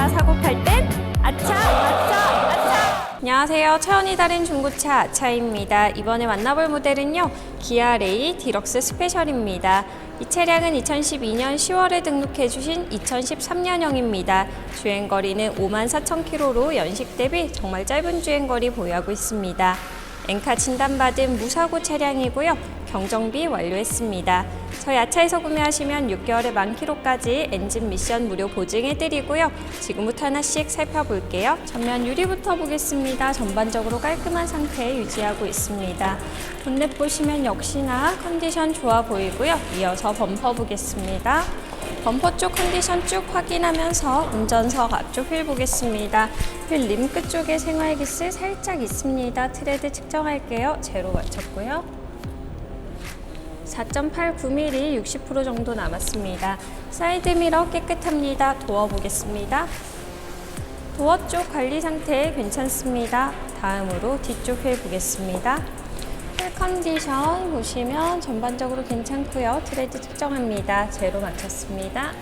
중고차 사고 팔 땐 아차 아차 아차 안녕하세요 차원이 다른 중고차 아차입니다 이번에 만나볼 모델은요 기아 레이 디럭스 스페셜입니다 이 차량은 2012년 10월에 등록해 주신 2013년형입니다. 주행거리는 54,000km로 연식 대비 정말 짧은 주행거리 보유하고 있습니다. 엔카 진단받은 무사고 차량이고요. 경정비 완료했습니다. 저희 아차에서 구매하시면 6개월의 만 킬로까지 엔진 미션 무료 보증해드리고요. 지금부터 하나씩 살펴볼게요. 전면 유리부터 보겠습니다. 전반적으로 깔끔한 상태 유지하고 있습니다. 본넷 보시면 역시나 컨디션 좋아 보이고요. 이어서 범퍼 보겠습니다. 범퍼 쪽 컨디션 쭉 확인하면서 운전석 앞쪽 휠 보겠습니다. 휠 림 끝 쪽에 생활 기스 살짝 있습니다. 트레드 측정할게요. 제로 맞췄고요. 4.89mm 60% 정도 남았습니다. 사이드 미러 깨끗합니다. 도어 보겠습니다. 도어 쪽 관리 상태 괜찮습니다. 다음으로 뒤쪽 휠 보겠습니다. 휠 컨디션 보시면 전반적으로 괜찮고요. 트레드 측정합니다. 제로 맞췄습니다.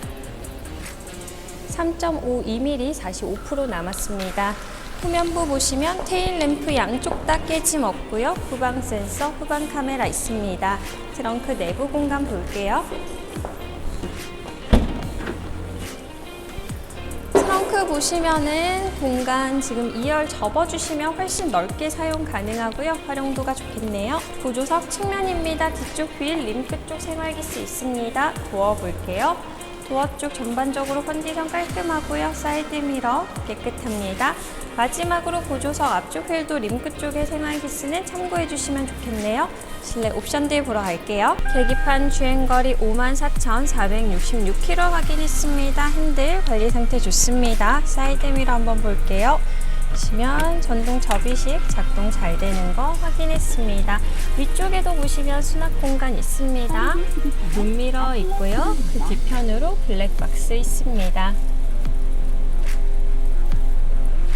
3.52mm 45% 남았습니다. 후면부 보시면 테일 램프 양쪽 다 깨짐 없고요. 후방 센서, 후방 카메라 있습니다. 트렁크 내부 공간 볼게요. 트렁크 보시면은 공간 지금 2열 접어주시면 훨씬 넓게 사용 가능하고요. 활용도가 좋겠네요. 보조석 측면입니다. 뒤쪽 휠 림끝 쪽 생활기스 있습니다. 도어 볼게요. 도어 쪽 전반적으로 컨디션 깔끔하고요. 사이드 미러 깨끗합니다. 마지막으로 보조석 앞쪽 휠도 림끝 쪽의 생활 기스는 참고해 주시면 좋겠네요. 실내 옵션들 보러 갈게요. 계기판 주행거리 54,466km 확인했습니다. 핸들 관리 상태 좋습니다. 사이드 미러 한번 볼게요. 보시면 전동 접이식 작동 잘 되는 거 확인했습니다. 위쪽에도 보시면 수납 공간 있습니다. 문미러 있고요. 그 뒤편으로 블랙박스 있습니다.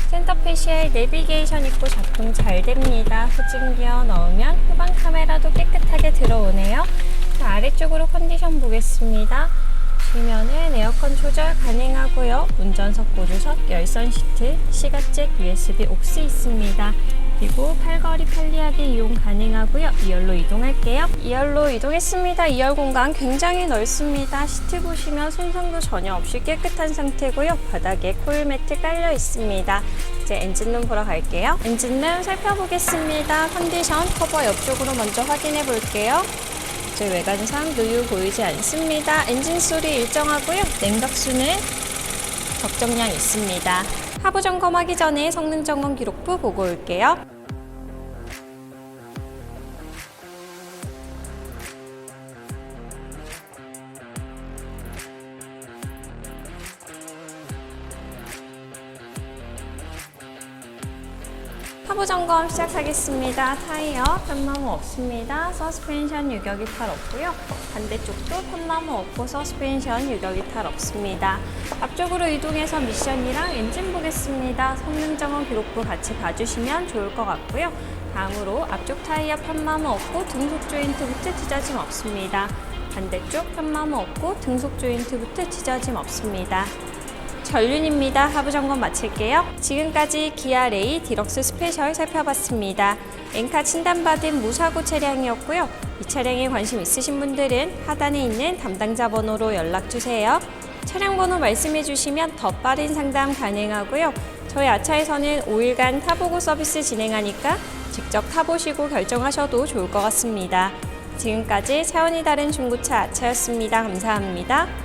센터 페시얼 내비게이션 있고 작동 잘 됩니다. 후진기어 넣으면 후방 카메라도 깨끗하게 들어오네요. 자, 아래쪽으로 컨디션 보겠습니다. 보시면은 에어컨 조절 가능하고요. 운전석 보조석, 열선 시트, 시가잭, USB 옥스 있습니다. 그리고 팔걸이 편리하게 이용 가능하고요. 2열로 이동할게요. 2열로 이동했습니다. 2열 공간 굉장히 넓습니다. 시트 보시면 손상도 전혀 없이 깨끗한 상태고요. 바닥에 코일 매트 깔려 있습니다. 이제 엔진룸 보러 갈게요. 엔진룸 살펴보겠습니다. 컨디션 커버 옆쪽으로 먼저 확인해 볼게요. 제 외관 상 누유 보이지 않습니다. 엔진 소리 일정하고요. 냉각수는 적정량 있습니다. 하부 점검하기 전에 성능 점검 기록부 보고 올게요. 하부 점검 시작하겠습니다. 타이어 편마모 없습니다. 서스펜션 유격 이 탈 없고요. 반대쪽도 편마모 없고 서스펜션 유격 이 탈 없습니다. 앞쪽으로 이동해서 미션이랑 엔진 보겠습니다. 성능 점검 기록부 같이 봐주시면 좋을 것 같고요. 다음으로 앞쪽 타이어 편마모 없고 등속 조인트부트 찢어짐 없습니다. 반대쪽 편마모 없고 등속 조인트부트 찢어짐 없습니다. 전륜입니다. 하부 점검 마칠게요. 지금까지 기아 레이 디럭스 스페셜 살펴봤습니다. 엔카 진단받은 무사고 차량이었고요. 이 차량에 관심 있으신 분들은 하단에 있는 담당자 번호로 연락 주세요. 차량 번호 말씀해 주시면 더 빠른 상담 가능하고요. 저희 아차에서는 5일간 타보고 서비스 진행하니까 직접 타보시고 결정하셔도 좋을 것 같습니다. 지금까지 차원이 다른 중고차 아차였습니다. 감사합니다.